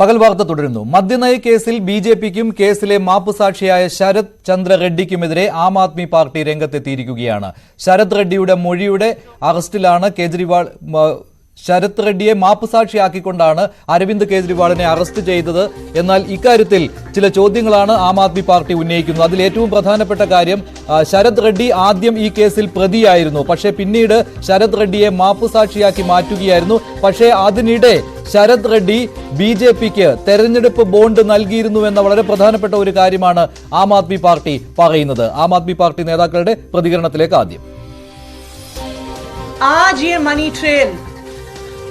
പകൽ വാർത്ത തുടരുന്നു. മദ്യനയ കേസിൽ ബി ജെ പിക്കും കേസിലെ മാപ്പുസാക്ഷിയായ ശരത് ചന്ദ്ര റെഡ്ഡിക്കുമെതിരെ ആം ആദ്മി പാർട്ടി രംഗത്തെത്തിയിരിക്കുകയാണ്. ശരത് റെഡ്ഡിയുടെ മൊഴിയുടെ അറസ്റ്റിലാണ് കേജ്രിവാൾ ശരത് റെഡ്ഡിയെ മാപ്പുസാക്ഷിയാക്കിക്കൊണ്ടാണ് അരവിന്ദ് കേജ്രിവാളിനെ അറസ്റ്റ് ചെയ്തത് എന്നാൽ ഇക്കാര്യത്തിൽ ചില ചോദ്യങ്ങളാണ് ആം ആദ്മി പാർട്ടി ഉന്നയിക്കുന്നത് അതിൽ ഏറ്റവും പ്രധാനപ്പെട്ട കാര്യം ആ, ശരത് റെഡ്ഡി ആദ്യം ഈ കേസിൽ പ്രതിയായിരുന്നു പക്ഷേ പിന്നീട് ശരത് റെഡ്ഡിയെ മാപ്പുസാക്ഷിയാക്കി മാറ്റുകയായിരുന്നു പക്ഷേ അതിനിടെ ശരത് റെഡ്ഡി ബി ജെ പിക്ക് തെരഞ്ഞെടുപ്പ് ബോണ്ട് നൽകിയിരുന്നു എന്ന വളരെ പ്രധാനപ്പെട്ട ഒരു കാര്യമാണ് ആം ആദ്മി പാർട്ടി പറയുന്നത് ആം ആദ്മി പാർട്ടി നേതാക്കളുടെ പ്രതികരണത്തിലേക്ക് ആദ്യം आज ये मनी ट्रेल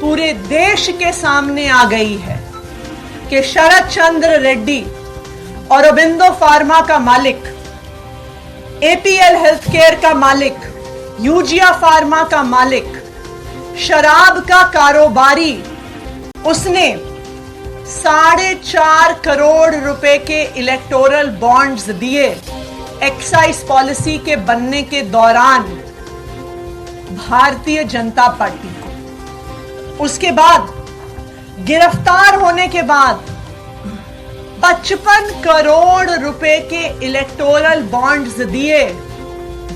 पूरे देश के सामने आ गई है कि शरद चंद्र रेड्डी और अबिंदो फार्मा का मालिक एपीएल हेल्थ केयर का मालिक यूजिया फार्मा का मालिक, शराब का कारोबारी, उसने साढ़े चार करोड़ रुपए के इलेक्टोरल बॉन्ड्स दिए एक्साइज पॉलिसी के बनने के दौरान भारतीय जनता पार्टी। उसके बाद गिरफ्तार होने के बाद 55 करोड़ रुपए के इलेक्टोरल बॉन्ड्स दिए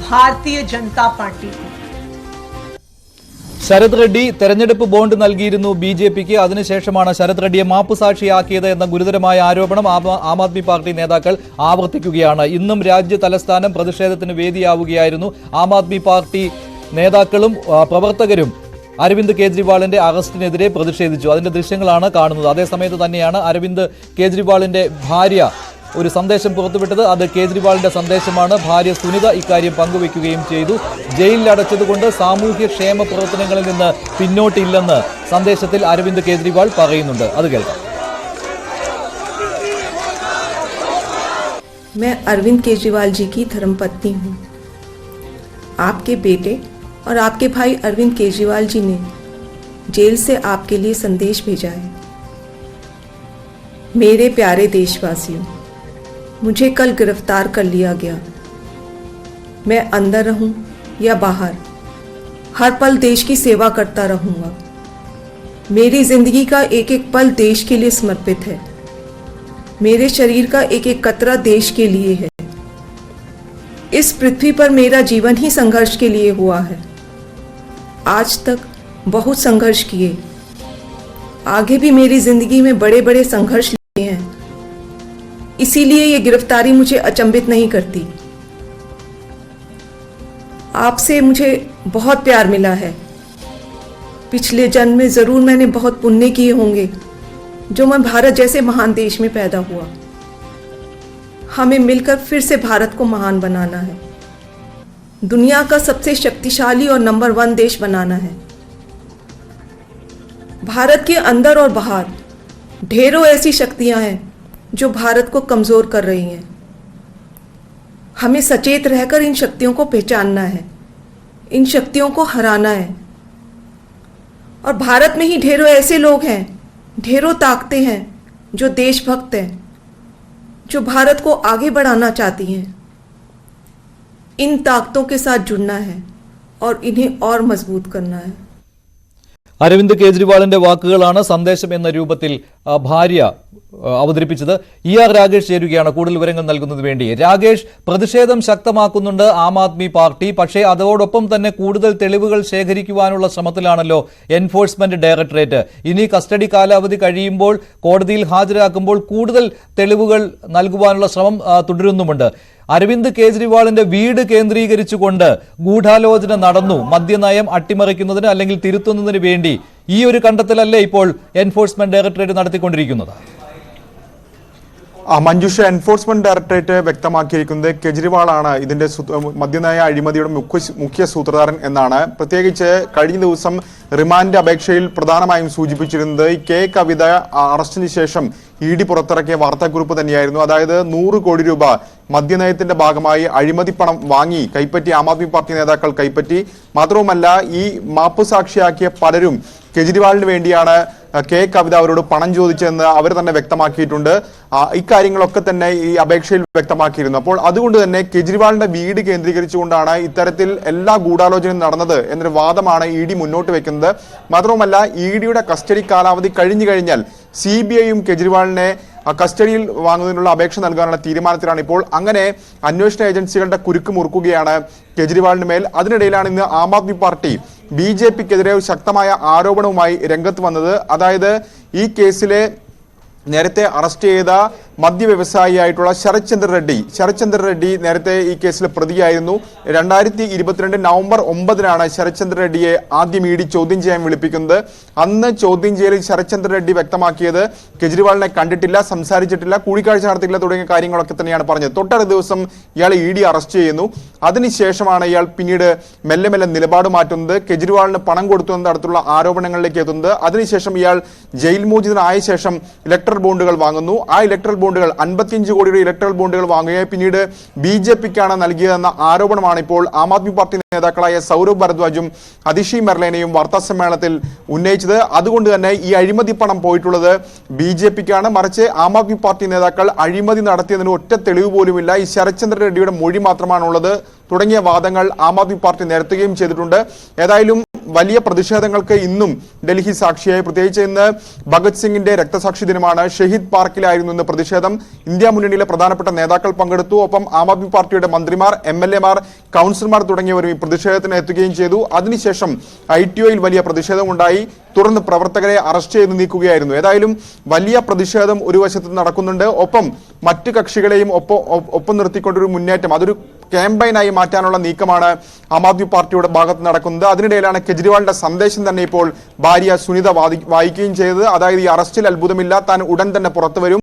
भारतीय जनता पार्टी को ശരത് റെഡ്ഡി തെരഞ്ഞെടുപ്പ് ബോണ്ട് നൽകിയിരുന്നു ബി ജെ പിക്ക് അതിനുശേഷമാണ് ശരത് റെഡ്ഡിയെ മാപ്പുസാക്ഷിയാക്കിയത് എന്ന ഗുരുതരമായ ആരോപണം ആം- ആം ആദ്മി പാർട്ടി നേതാക്കൾ ആവർത്തിക്കുകയാണ് ഇന്നും രാജ്യ തലസ്ഥാനം പ്രതിഷേധത്തിന് വേദിയാവുകയായിരുന്നു ആം ആദ്മി പാർട്ടി നേതാക്കളും ആ, പ്രവർത്തകരും അരവിന്ദ് കേജ്രിവാളിന്റെ അറസ്റ്റിനെതിരെ പ്രതിഷേധിച്ചു അതിന്റെ ദൃശ്യങ്ങളാണ് കാണുന്നത് അതേസമയത്ത് തന്നെയാണ് അരവിന്ദ് കേജ്രിവാളിന്റെ ഭാര്യ ഒരു സന്ദേശം പുറത്തുവിട്ടത് അത് കേജ്രിവാളിന്റെ സന്ദേശമാണ് ഭാര്യ സുനിത ഇക്കാര്യം പങ്കുവെക്കുകയും ചെയ്തു ജയിലിൽ അടച്ചതുകൊണ്ട് സാമൂഹ്യ ക്ഷേമ പ്രവർത്തനങ്ങളിൽ നിന്ന് പിന്നോട്ടില്ലെന്ന് സന്ദേശത്തിൽ അരവിന്ദ് കേജ്രിവാൾ പറയുന്നുണ്ട് അത് കേൾക്കാം मैं अरविंद केजरीवाल जी की धर्मपत्नी हूँ आपके बेटे और आपके भाई अरविंद केजरीवाल जी ने जेल से आपके लिए संदेश भेजा है। मेरे प्यारे देशवासियों, मुझे कल गिरफ़्तार कर लिया गया। मैं अंदर रहूँ या बाहर, हर पल देश की सेवा करता रहूँगा। मेरी ज़िंदगी का एक एक पल देश के लिए समर्पित है। मेरे शरीर का एक एक कतरा देश के लिए है। इस पृथ्वी पर मेरा जीवन ही संघर्ष के लिए हुआ है। आज तक बहुत संघर्ष किए। आगे भी मेरी ज़िंदगी में बड़े बड़े संघर्ष लिए हैं। इसीलिए ये गिरफ्तारी मुझे अचंभित नहीं करती। आपसे मुझे बहुत प्यार मिला है। पिछले जन्म में ज़रूर मैंने बहुत पुण्य किए होंगे, जो मैं भारत जैसे महान देश में पैदा हुआ। हमें मिलकर फिर से भारत को महान बनाना है। दुनिया का सबसे शक्तिशाली और नंबर वन देश बनाना है। भारत के अंदर और बाहर ढेरों ऐसी शक्तियाँ हैं जो भारत को कमज़ोर कर रही हैं। हमें सचेत रहकर इन शक्तियों को पहचानना है, इन शक्तियों को हराना है। और भारत में ही ढेरों ऐसे लोग हैं, ढेरों ताकतें हैं जो देशभक्त हैं, जो भारत को आगे बढ़ाना चाहती हैं। इन ताकतों के साथ जुड़ना है और इन्हें और मजबूत करना है അരവിന്ദ് കേജ്രിവാളിന്റെ വാക്കുകളാണ് സന്ദേശം എന്ന രൂപത്തിൽ ആ, ഭാര്യ ആ, അവതരിപ്പിച്ചത് ഇ ആർ രാകേഷ് ചേരുകയാണ് കൂടുതൽ വിവരങ്ങൾ നൽകുന്നതിന് വേണ്ടി രാകേഷ് പ്രതിഷേധം ശക്തമാക്കുന്നുണ്ട് ആം ആദ്മി പാർട്ടി പക്ഷേ അതോടൊപ്പം തന്നെ കൂടുതൽ തെളിവുകൾ ശേഖരിക്കുവാനുള്ള ശ്രമത്തിലാണല്ലോ എൻഫോഴ്സ്മെന്റ് ഡയറക്ടറേറ്റ് ഇനി കസ്റ്റഡി കാലാവധി കഴിയുമ്പോൾ കോടതിയിൽ ഹാജരാക്കുമ്പോൾ കൂടുതൽ തെളിവുകൾ നൽകുവാനുള്ള ശ്രമം ആ, തുടരുന്നുമുണ്ട് അരവിന്ദ് കേജ്രിവാളിന്റെ വീട് കേന്ദ്രീകരിച്ചുകൊണ്ട് ഗൂഢാലോചന നടന്നു. മദ്യനയം അട്ടിമറിക്കുന്നതിന് അല്ലെങ്കിൽ തിരുത്തുന്നതിന് വേണ്ടി ഈ ഒരു കണ്ടെത്തലല്ലേ ഇപ്പോൾ എൻഫോഴ്സ്മെന്റ് ഡയറക്ടറേറ്റ് നടത്തിക്കൊണ്ടിരിക്കുന്നത്? മഞ്ജുഷ എൻഫോഴ്സ്മെന്റ് ഡയറക്ടറേറ്റ് വ്യക്തമാക്കിയിരിക്കുന്നത് കെജ്രിവാളാണ്. ഇതിന്റെ മദ്യനയ അഴിമതിയുടെ മുഖ്യ മുഖ്യ സൂത്രധാരൻ എന്നാണ്. പ്രത്യേകിച്ച് കഴിഞ്ഞ ദിവസം റിമാൻഡ് അപേക്ഷയിൽ പ്രധാനമായും സൂചിപ്പിച്ചിരുന്നത് കെ കവിത അറസ്റ്റിന് ശേഷം ഇ ഡി പുറത്തിറക്കിയ വാർത്താക്കുറിപ്പ് തന്നെയായിരുന്നു. അതായത് നൂറ് കോടി രൂപ മദ്യനയത്തിന്റെ ഭാഗമായി അഴിമതി പണം വാങ്ങി കൈപ്പറ്റി ആം ആദ്മി പാർട്ടി നേതാക്കൾ കൈപ്പറ്റി. മാത്രവുമല്ല ഈ മാപ്പ് സാക്ഷിയാക്കിയ പലരും കെജ്രിവാളിന് വേണ്ടിയാണ് കെ കവിത അവരോട് പണം ചോദിച്ചെന്ന് അവർ തന്നെ വ്യക്തമാക്കിയിട്ടുണ്ട്. ഇക്കാര്യങ്ങളൊക്കെ തന്നെ ഈ അപേക്ഷയിൽ വ്യക്തമാക്കിയിരുന്നു. അപ്പോൾ അതുകൊണ്ട് തന്നെ കെജ്രിവാളിന്റെ വീട് കേന്ദ്രീകരിച്ചുകൊണ്ടാണ് ഇത്തരത്തിൽ എല്ലാ ഗൂഢാലോചനയും നടന്നത് എന്നൊരു വാദമാണ് ഇ ഡി മുന്നോട്ട് വെക്കുന്നത്. മാത്രവുമല്ല ഇ ഡിയുടെ കസ്റ്റഡി കാലാവധി കഴിഞ്ഞു കഴിഞ്ഞാൽ സി ബി ഐയും കെജ്രിവാളിനെ കസ്റ്റഡിയിൽ വാങ്ങുന്നതിനുള്ള അപേക്ഷ നൽകാനുള്ള തീരുമാനത്തിലാണ് ഇപ്പോൾ. അങ്ങനെ അന്വേഷണ ഏജൻസികളുടെ കുരുക്ക് മുറുക്കുകയാണ് കെജ്രിവാളിന് മേൽ. അതിനിടയിലാണ് ഇന്ന് Aam Aadmi party B J പിക്കെതിരെ ശക്തമായ ആരോപണവുമായി രംഗത്ത് വന്നത്. അതായത് ഈ കേസിലെ നേരത്തെ അറസ്റ്റ് ചെയ്ത മദ്യവ്യവസായിയായിട്ടുള്ള ശരത്ചന്ദ്ര റെഡ്ഡി. ശരത്ചന്ദ്ര റെഡ്ഡി നേരത്തെ ഈ കേസിൽ പ്രതിയായിരുന്നു. രണ്ടായിരത്തി ഇരുപത്തിരണ്ട് നവംബർ ഒമ്പതിനാണ് ശരത്ചന്ദ്ര റെഡ്ഡിയെ ആദ്യം ഇ ചോദ്യം ചെയ്യാൻ വിളിപ്പിക്കുന്നത്. അന്ന് ചോദ്യം ചെയ്യലിൽ ശരത്ചന്ദ്ര റെഡ്ഡി വ്യക്തമാക്കിയത് കെജ്രിവാളിനെ കണ്ടിട്ടില്ല സംസാരിച്ചിട്ടില്ല കൂടിക്കാഴ്ച നടത്തിയില്ല തുടങ്ങിയ കാര്യങ്ങളൊക്കെ തന്നെയാണ് പറഞ്ഞത്. തൊട്ടടുത്ത ദിവസം ഇയാളെ ഇ ഡി അറസ്റ്റ് ചെയ്യുന്നു. അതിനുശേഷമാണ് ഇയാൾ പിന്നീട് മെല്ലെ മെല്ലെ നിലപാട് മാറ്റുന്നത് കെജ്രിവാളിന് പണം കൊടുത്തു എന്ന തരത്തിലുള്ള ആരോപണങ്ങളിലേക്ക് എത്തുന്നത്. അതിനുശേഷം ഇയാൾ ജയിൽ മോചിതനായ ശേഷം ഇലക്ട്രൽ ബോണ്ടുകൾ വാങ്ങുന്നു. ആ ഇലക്ട്രൽ ബോണ്ടുകൾ അൻപത്തിയഞ്ച് കോടിയുടെ ഇലക്ട്രൽ ബോണ്ടുകൾ വാങ്ങുകയും പിന്നീട് ബി ജെ പിക്കാണ് നൽകിയതെന്ന ആരോപണമാണ് ഇപ്പോൾ ആം ആദ്മി പാർട്ടി നേതാക്കളായ സൗരവ് ഭരദ്വാജും അതിഷി മെർലേനയും വാർത്താ സമ്മേളനത്തിൽ ഉന്നയിച്ചത്. അതുകൊണ്ട് തന്നെ ഈ അഴിമതി പണം പോയിട്ടുള്ളത് ബി ജെ പിക്കാണ്. മറിച്ച് ആം ആദ്മി പാർട്ടി നേതാക്കൾ അഴിമതി നടത്തിയതിന് ഒറ്റ തെളിവ് പോലുമില്ല. ഈ ശരത്ചന്ദ്ര റെഡ്ഡിയുടെ മൊഴി മാത്രമാണുള്ളത്. തുടങ്ങിയ വാദങ്ങൾ ആം ആദ്മി പാർട്ടി നിരത്തുകയും ചെയ്തിട്ടുണ്ട്. ഏതായാലും വലിയ പ്രതിഷേധങ്ങൾക്ക് ഇന്നും ഡൽഹി സാക്ഷിയായി. പ്രത്യേകിച്ച് ഇന്ന് ഭഗത് സിംഗിന്റെ രക്തസാക്ഷി ദിനമാണ്. ഷഹീദ് പാർക്കിലായിരുന്നു ഇന്ന് പ്രതിഷേധം. ഇന്ത്യ മുന്നണിയിലെ പ്രധാനപ്പെട്ട നേതാക്കൾ പങ്കെടുത്തു. ഒപ്പം ആം ആദ്മി പാർട്ടിയുടെ മന്ത്രിമാർ എം എൽ എമാർ കൗൺസിലർമാർ തുടങ്ങിയവരും ഈ പ്രതിഷേധത്തിന് എത്തുകയും ചെയ്തു. അതിനുശേഷം ഐ ടി ഒയിൽ വലിയ പ്രതിഷേധമുണ്ടായി. തുടർന്ന് പ്രവർത്തകരെ അറസ്റ്റ് ചെയ്ത് നീക്കുകയായിരുന്നു. ഏതായാലും വലിയ പ്രതിഷേധം ഒരു വശത്ത് നടക്കുന്നുണ്ട്. ഒപ്പം മറ്റു കക്ഷികളെയും ഒപ്പം ഒപ്പം നിർത്തിക്കൊണ്ടൊരു മുന്നേറ്റം. അതൊരു ക്യാമ്പയിനായി മാറ്റാനുള്ള നീക്കമാണ് ആം ആദ്മി പാർട്ടിയുടെ ഭാഗത്ത് നടക്കുന്നത്. അതിനിടയിലാണ് കെജ്രിവാളിന്റെ സന്ദേശം തന്നെ ഇപ്പോൾ ഭാര്യ സുനിത വായിക്കുകയും ചെയ്തത്. അതായത് ഈ അറസ്റ്റിൽ അത്ഭുതമില്ല താൻ ഉടൻ തന്നെ പുറത്തു വരും.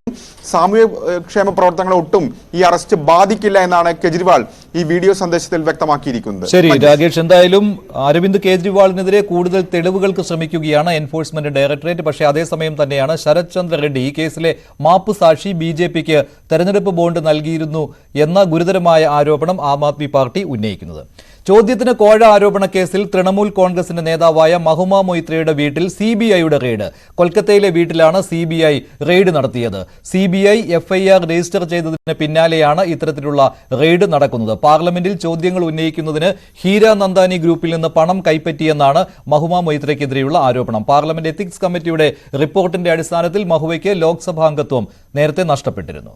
സാമൂഹ്യ ക്ഷേമ പ്രവർത്തനങ്ങളെ ഒട്ടും ഈ അറസ്റ്റ് ബാധിക്കില്ല എന്നാണ് കെജ്രിവാൾ ഈ വീഡിയോ സന്ദേശത്തിൽ വ്യക്തമാക്കിയിരിക്കുന്നത്. ശരി രാകേഷ് എന്തായാലും അരവിന്ദ് കേജ്രിവാളിനെതിരെ കൂടുതൽ തെളിവുകൾക്ക് ശ്രമിക്കുകയാണ് എൻഫോഴ്സ്മെന്റ് ഡയറക്ടറേറ്റ്. പക്ഷേ അതേസമയം തന്നെയാണ് ശരത് ചന്ദ്ര റെഡ്ഡി ഈ കേസിലെ മാപ്പ് സാക്ഷി ബി ജെ പിക്ക് തെരഞ്ഞെടുപ്പ് ബോണ്ട് നൽകിയിരുന്നു എന്ന ഗുരുതരമായ ആരോപണം ആം ആദ്മി പാർട്ടി ഉന്നയിക്കുന്നത്. ചോദ്യത്തിന് കോഴ ആരോപണ കേസിൽ തൃണമൂൽ കോൺഗ്രസിന്റെ നേതാവായ മഹുമ മൊയ്ത്രയുടെ വീട്ടിൽ സി ബി ഐയുടെ റെയ്ഡ്. കൊൽക്കത്തയിലെ വീട്ടിലാണ് സി ബി ഐ റെയ്ഡ് നടത്തിയത്. C B I F I R register ചെയ്തതിന് പിന്നാലെയാണ് ഇത്തരത്തിലുള്ള റെയ്ഡ് നടക്കുന്നത്. പാർലമെന്റിൽ ചോദ്യങ്ങൾ ഉന്നയിക്കുന്നതിന് ഹീര നന്ദാനി ഗ്രൂപ്പിൽ നിന്ന് പണം കൈപ്പറ്റിയെന്നാണ് മഹുമ മൊയ്ത്രയ്ക്കെതിരെയുള്ള ആരോപണം. പാർലമെന്റ് എത്തിക്സ് കമ്മിറ്റിയുടെ റിപ്പോർട്ടിന്റെ അടിസ്ഥാനത്തിൽ മഹുവയ്ക്ക് ലോക്സഭാംഗത്വം നേരത്തെ നഷ്ടപ്പെട്ടിരുന്നു.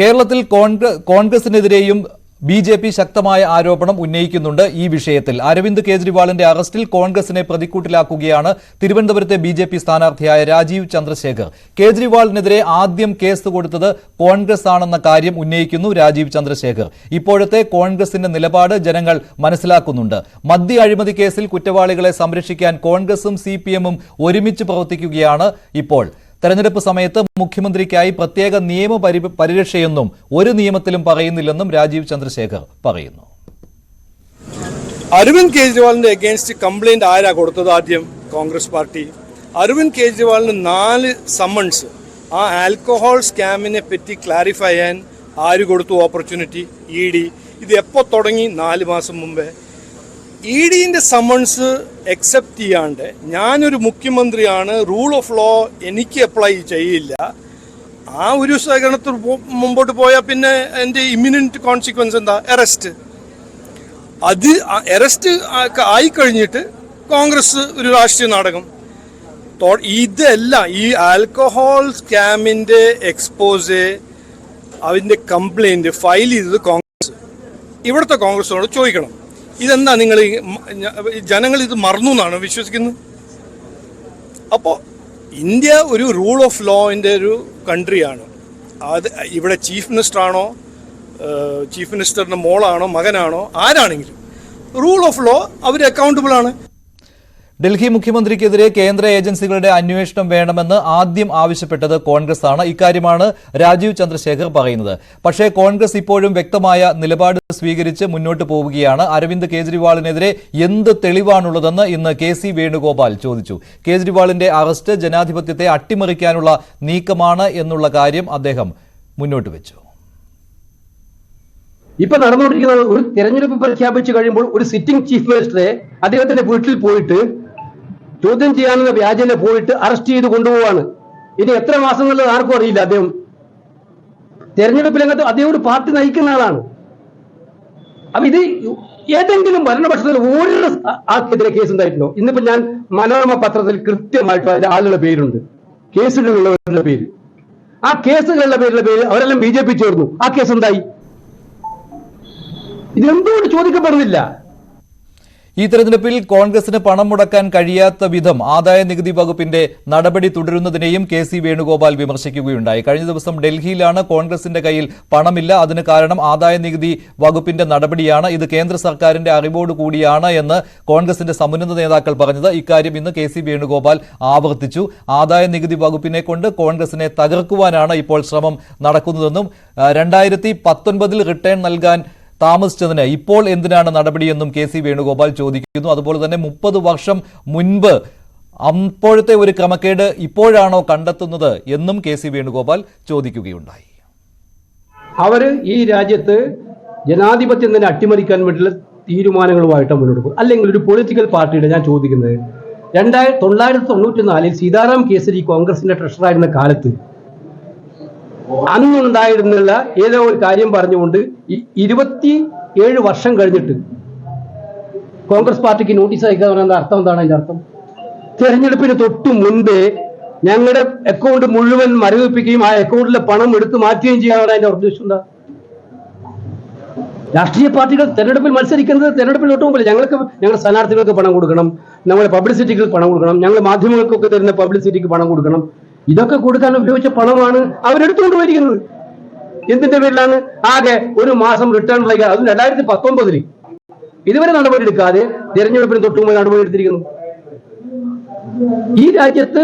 കേരളത്തിൽ കോൺഗ്ര- കോൺഗ്രസിനെതിരെയും ബി ജെ പി ശക്തമായ ആരോപണം ഉന്നയിക്കുന്നുണ്ട് ഈ വിഷയത്തിൽ. അരവിന്ദ് കേജ്രിവാളിന്റെ അറസ്റ്റിൽ കോൺഗ്രസിനെ പ്രതിക്കൂട്ടിലാക്കുകയാണ് തിരുവനന്തപുരത്തെ ബി ജെ പി സ്ഥാനാർത്ഥിയായ രാജീവ് ചന്ദ്രശേഖർ. കേജ്രിവാളിനെതിരെ ആദ്യം കേസ് കൊടുത്തത് കോൺഗ്രസ് ആണെന്ന കാര്യം ഉന്നയിക്കുന്നു രാജീവ് ചന്ദ്രശേഖർ. ഇപ്പോഴത്തെ കോൺഗ്രസിന്റെ നിലപാട് ജനങ്ങൾ മനസ്സിലാക്കുന്നുണ്ട്. മദ്യ അഴിമതി കേസിൽ കുറ്റവാളികളെ സംരക്ഷിക്കാൻ കോൺഗ്രസും സി ഒരുമിച്ച് പ്രവർത്തിക്കുകയാണ് ഇപ്പോൾ. തെരഞ്ഞെടുപ്പ് സമയത്ത് മുഖ്യമന്ത്രിക്കായി പ്രത്യേക നിയമ പരി പരിരക്ഷയൊന്നും ഒരു നിയമത്തിലും പറയുന്നില്ലെന്നും രാജീവ് ചന്ദ്രശേഖർ പറയുന്നു. അരവിന്ദ് കെജ്രിവാളിന്റെ അഗേൻസ്റ്റ് കംപ്ലൈന്റ് ആരാ കൊടുത്തത് ആദ്യം? കോൺഗ്രസ് പാർട്ടി. അരവിന്ദ് കെജ്രിവാളിന് നാല് സമ്മൺസ് ആ ആൽക്കഹോൾ സ്കാമിനെ പറ്റി ക്ലാരിഫൈ ചെയ്യാൻ ആര് കൊടുത്തു ഓപ്പർച്യൂണിറ്റി ഇ ഡി ഇത് എപ്പോൾ തുടങ്ങി? നാല് മാസം മുമ്പേ. ഇ ഡിന്റെ സമൺസ് അക്സെപ്റ്റ് ചെയ്യാണ്ട് ഞാനൊരു മുഖ്യമന്ത്രിയാണ് റൂൾ ഓഫ് ലോ എനിക്ക് അപ്ലൈ ചെയ്യില്ല. ആ ഒരു സഹകരണത്തിൽ മുമ്പോട്ട് പോയാൽ പിന്നെ എന്റെ ഇമ്മിനന്റ് കോൺസിക്വൻസ് എന്താ? അറസ്റ്റ് അത് അറസ്റ്റ് ആയിക്കഴിഞ്ഞിട്ട് കോൺഗ്രസ് ഒരു രാഷ്ട്രീയ നാടകം. ഇതല്ല ഈ ആൽക്കഹോൾ സ്കാമിന്റെ എക്സ്പോസ് അതിന്റെ കംപ്ലൈന്റ് ഫയൽ ചെയ്തത് കോൺഗ്രസ്. ഇവിടുത്തെ കോൺഗ്രസിനോട് ചോദിക്കണം. ഇതെന്താ നിങ്ങൾ ജനങ്ങൾ ഇത് മറന്നു എന്നാണ് വിശ്വസിക്കുന്നത്? അപ്പോൾ ഇന്ത്യ ഒരു റൂൾ ഓഫ് ലോയിന്റെ ഒരു കൺട്രിയാണ് അത് ഇവിടെ ചീഫ് മിനിസ്റ്റർ ആണോ ചീഫ് മിനിസ്റ്ററിന്റെ മോളാണോ മകനാണോ ആരാണെങ്കിലും റൂൾ ഓഫ് ലോ അവർ അക്കൗണ്ടബിൾ ആണ്. ഡൽഹി മുഖ്യമന്ത്രിക്കെതിരെ കേന്ദ്ര ഏജൻസികളുടെ അന്വേഷണം വേണമെന്ന് ആദ്യം ആവശ്യപ്പെട്ടത് കോൺഗ്രസ് ആണ് ഇക്കാര്യമാണ് രാജീവ് ചന്ദ്രശേഖർ പറയുന്നത്. പക്ഷേ കോൺഗ്രസ് ഇപ്പോഴും വ്യക്തമായ നിലപാട് സ്വീകരിച്ച് മുന്നോട്ട് പോവുകയാണ്. അരവിന്ദ് കേജ്രിവാളിനെതിരെ എന്ത് തെളിവാണുള്ളതെന്ന് ഇന്ന് കെ സി വേണുഗോപാൽ ചോദിച്ചു. കേജ്രിവാളിന്റെ അറസ്റ്റ് ജനാധിപത്യത്തെ അട്ടിമറിക്കാനുള്ള നീക്കമാണ് എന്നുള്ള കാര്യം അദ്ദേഹം മുന്നോട്ട് വെച്ചു. ഇപ്പൊ നടന്നുകൊണ്ടിരിക്കുന്നത് ഒരു തെരഞ്ഞെടുപ്പ് പ്രഖ്യാപിച്ചു കഴിയുമ്പോൾ ഒരു സിറ്റിംഗ് ചീഫ് മിനിസ്റ്ററെ അദ്ദേഹത്തിന്റെ വീട്ടിൽ പോയിട്ട് ചോദ്യം ചെയ്യാനെന്ന വ്യാജനെ പോയിട്ട് അറസ്റ്റ് ചെയ്ത് കൊണ്ടുപോവാണ്. ഇനി എത്ര മാസം എന്നുള്ളത് ആർക്കും അറിയില്ല അദ്ദേഹം. തെരഞ്ഞെടുപ്പ് രംഗത്ത് അദ്ദേഹം ഒരു പാർട്ടി നയിക്കുന്ന ആളാണ്. അപ്പൊ ഇത് ഏതെങ്കിലും ഭരണപക്ഷത്തിൽ ഒരു ആൾക്കെതിരെ കേസ് ഉണ്ടായിട്ടുണ്ടോ? ഇന്നിപ്പോ ഞാൻ മനോരമ പത്രത്തിൽ കൃത്യമായിട്ട് അതിന്റെ ആളുകളുടെ പേരുണ്ട്. കേസുകളുള്ളവരുടെ പേര്. ആ കേസുകളുടെ പേരിലെ പേര് അവരെല്ലാം ബി ജെ പി ചേർന്നു. ആ കേസ് എന്തായി? ഇതെന്തുകൊണ്ട് ചോദിക്കപ്പെടുന്നില്ല? ഈ തെരഞ്ഞെടുപ്പിൽ കോൺഗ്രസിന് പണം മുടക്കാൻ കഴിയാത്ത വിധം ആദായ നികുതി വകുപ്പിന്റെ നടപടി തുടരുന്നതിനെയും കെ സി വേണുഗോപാൽ വിമർശിക്കുകയുണ്ടായി. കഴിഞ്ഞ ദിവസം ഡൽഹിയിലാണ് കോൺഗ്രസിന്റെ കയ്യിൽ പണമില്ല. അതിന് കാരണം ആദായ നികുതി വകുപ്പിന്റെ നടപടിയാണ്. ഇത് കേന്ദ്ര സർക്കാരിന്റെ അറിവോട് കൂടിയാണ് എന്ന് കോൺഗ്രസിന്റെ സമുന്നത നേതാക്കൾ പറഞ്ഞത്. ഇക്കാര്യം ഇന്ന് കെ സി വേണുഗോപാൽ ആവർത്തിച്ചു. ആദായ നികുതി വകുപ്പിനെ കൊണ്ട് കോൺഗ്രസിനെ തകർക്കുവാനാണ് ഇപ്പോൾ ശ്രമം നടക്കുന്നതെന്നും രണ്ടായിരത്തി പത്തൊൻപതിൽ റിട്ടേൺ നൽകാൻ താമസിച്ചതിന്. ഇപ്പോൾ എന്തിനാണ് നടപടിയെന്നും കെ സി വേണുഗോപാൽ ചോദിക്കുന്നു. അതുപോലെ തന്നെ മുപ്പത് വർഷം മുൻപ് അപ്പോഴത്തെ ഒരു ക്രമക്കേട് ഇപ്പോഴാണോ കണ്ടെത്തുന്നത് എന്നും കെ സി വേണുഗോപാൽ ചോദിക്കുകയുണ്ടായി. അവർ ഈ രാജ്യത്ത് ജനാധിപത്യം തന്നെ അട്ടിമറിക്കാൻ വേണ്ടിയുള്ള തീരുമാനങ്ങളുമായിട്ട് മുന്നോട്ട് പോകും അല്ലെങ്കിൽ ഒരു പൊളിറ്റിക്കൽ പാർട്ടിയുടെ ഞാൻ ചോദിക്കുന്നത്. രണ്ടായിരത്തി തൊള്ളായിരത്തി തൊണ്ണൂറ്റി നാലിൽ സീതാറാം കേസരി കോൺഗ്രസിന്റെ ട്രഷറായിരുന്ന കാലത്ത് അന്നുണ്ടായിരുന്നുള്ള ഏതോ ഒരു കാര്യം പറഞ്ഞുകൊണ്ട് ഇരുപത്തി ഏഴ് വർഷം കഴിഞ്ഞിട്ട് കോൺഗ്രസ് പാർട്ടിക്ക് നോട്ടീസ് അയക്കുക എന്ന് പറയുന്നത് അർത്ഥം? എന്താണ് അതിന്റെ അർത്ഥം? തെരഞ്ഞെടുപ്പിന് തൊട്ടു മുൻപേ ഞങ്ങളുടെ അക്കൗണ്ട് മുഴുവൻ മരവിപ്പിക്കുകയും ആ അക്കൗണ്ടിലെ പണം എടുത്തു മാറ്റുകയും ചെയ്യാനാണ് അതിന്റെ ഉദ്ദേശം എന്താ? രാഷ്ട്രീയ പാർട്ടികൾ തെരഞ്ഞെടുപ്പിൽ മത്സരിക്കുന്നത് തെരഞ്ഞെടുപ്പിൽ തൊട്ട് മുമ്പിൽ ഞങ്ങൾക്ക് ഞങ്ങളുടെ സ്ഥാനാർത്ഥികൾക്ക് പണം കൊടുക്കണം. നമ്മുടെ പബ്ലിസിറ്റിക്ക് പണം കൊടുക്കണം. ഞങ്ങൾ മാധ്യമങ്ങൾക്കൊക്കെ തരുന്ന പബ്ലിസിറ്റിക്ക് പണം കൊടുക്കണം. ഇതൊക്കെ കൊടുക്കാൻ ഉപയോഗിച്ച പണമാണ് അവരെടുത്തുകൊണ്ട് വരിക്കുന്നത് എന്തിന്റെ പേരിലാണ്? ആകെ ഒരു മാസം റിട്ടേൺ വൈകാതെ അത് രണ്ടായിരത്തി പത്തൊമ്പതിൽ ഇതുവരെ നടപടിയെടുക്കാതെ തിരഞ്ഞെടുപ്പിന് തൊട്ട് മുമ്പ് നടപടിയെടുത്തിരിക്കുന്നു ഈ രാജ്യത്ത്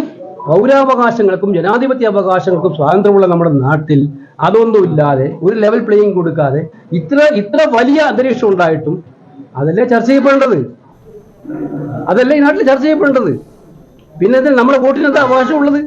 പൗരാവകാശങ്ങൾക്കും ജനാധിപത്യ അവകാശങ്ങൾക്കും സ്വാതന്ത്ര്യമുള്ള നമ്മുടെ നാട്ടിൽ അതൊന്നുമില്ലാതെ ഒരു ലെവൽ പ്ലേയിങ് കൊടുക്കാതെ ഇത്ര ഇത്ര വലിയ അന്തരീക്ഷം ഉണ്ടായിട്ടും അതല്ലേ ചർച്ച ചെയ്യപ്പെടേണ്ടത്? അതല്ലേ ഈ നാട്ടിൽ ചർച്ച ചെയ്യപ്പെടേണ്ടത്? പിന്നെ നമ്മുടെ വോട്ടിനെന്താ അവകാശം അവകാശമുള്ളത്